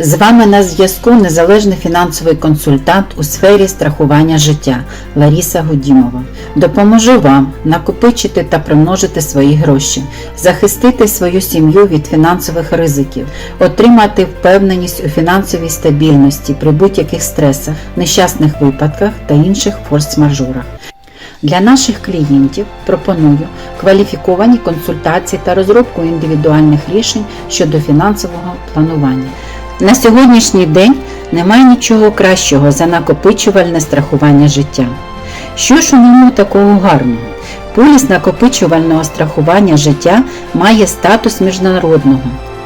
З вами на зв'язку незалежний фінансовий консультант у сфері страхування життя Ларіса Гудімова. Допоможу вам накопичити та примножити свої гроші, захистити свою сім'ю від фінансових ризиків, отримати впевненість у фінансовій стабільності при будь-яких стресах, нещасних випадках та інших форс-мажорах. Для наших клієнтів пропоную кваліфіковані консультації та розробку індивідуальних рішень щодо фінансового планування. На сьогоднішній день немає нічого кращого за накопичувальне страхування життя. Що ж у ньому такого гарного? Поліс накопичувального страхування життя має статус міжнародного,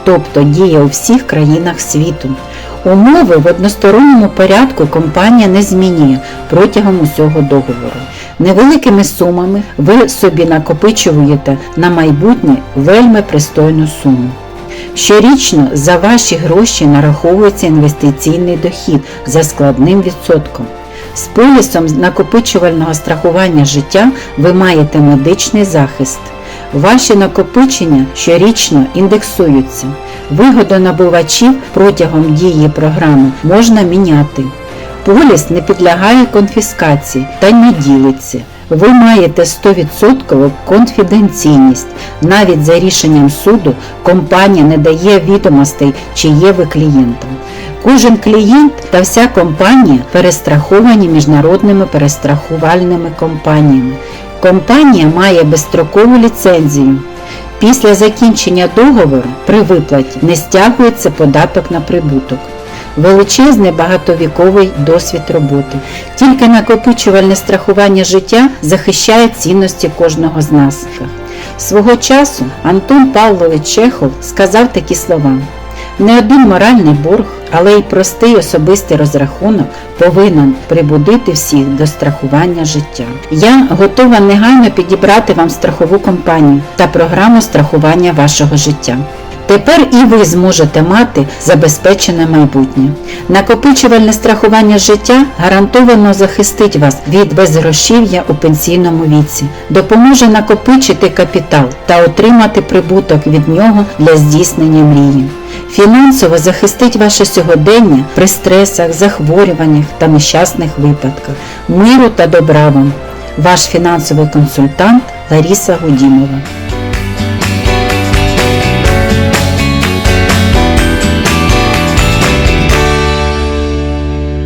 тобто діє у всіх країнах світу. Умови в односторонньому порядку компанія не змінює протягом усього договору. Невеликими сумами ви собі накопичуєте на майбутнє вельми пристойну суму. Щорічно за ваші гроші нараховується інвестиційний дохід за складним відсотком. З полісом накопичувального страхування життя ви маєте медичний захист. Ваші накопичення щорічно індексуються. Вигоду набувачів протягом дії програми можна міняти. Поліс не підлягає конфіскації та не ділиться. Ви маєте 100% конфіденційність. Навіть за рішенням суду компанія не дає відомостей, чи є ви клієнтом. Кожен клієнт та вся компанія перестраховані міжнародними перестрахувальними компаніями. Компанія має безстрокову ліцензію. Після закінчення договору при виплаті не стягується податок на прибуток. Величезний багатовіковий досвід роботи. Тільки накопичувальне страхування життя захищає цінності кожного з нас. Свого часу Антон Павлович Чехов сказав такі слова. Не один моральний борг, але й простий особистий розрахунок повинен прибудити всіх до страхування життя. Я готова негайно підібрати вам страхову компанію та програму страхування вашого життя. Тепер і ви зможете мати забезпечене майбутнє. Накопичувальне страхування життя гарантовано захистить вас від безгрошів'я у пенсійному віці, допоможе накопичити капітал та отримати прибуток від нього для здійснення мрії. Фінансово захистить ваше сьогодення при стресах, захворюваннях та нещасних випадках. Миру та добра вам. Ваш фінансовий консультант Ларіса Гудімова.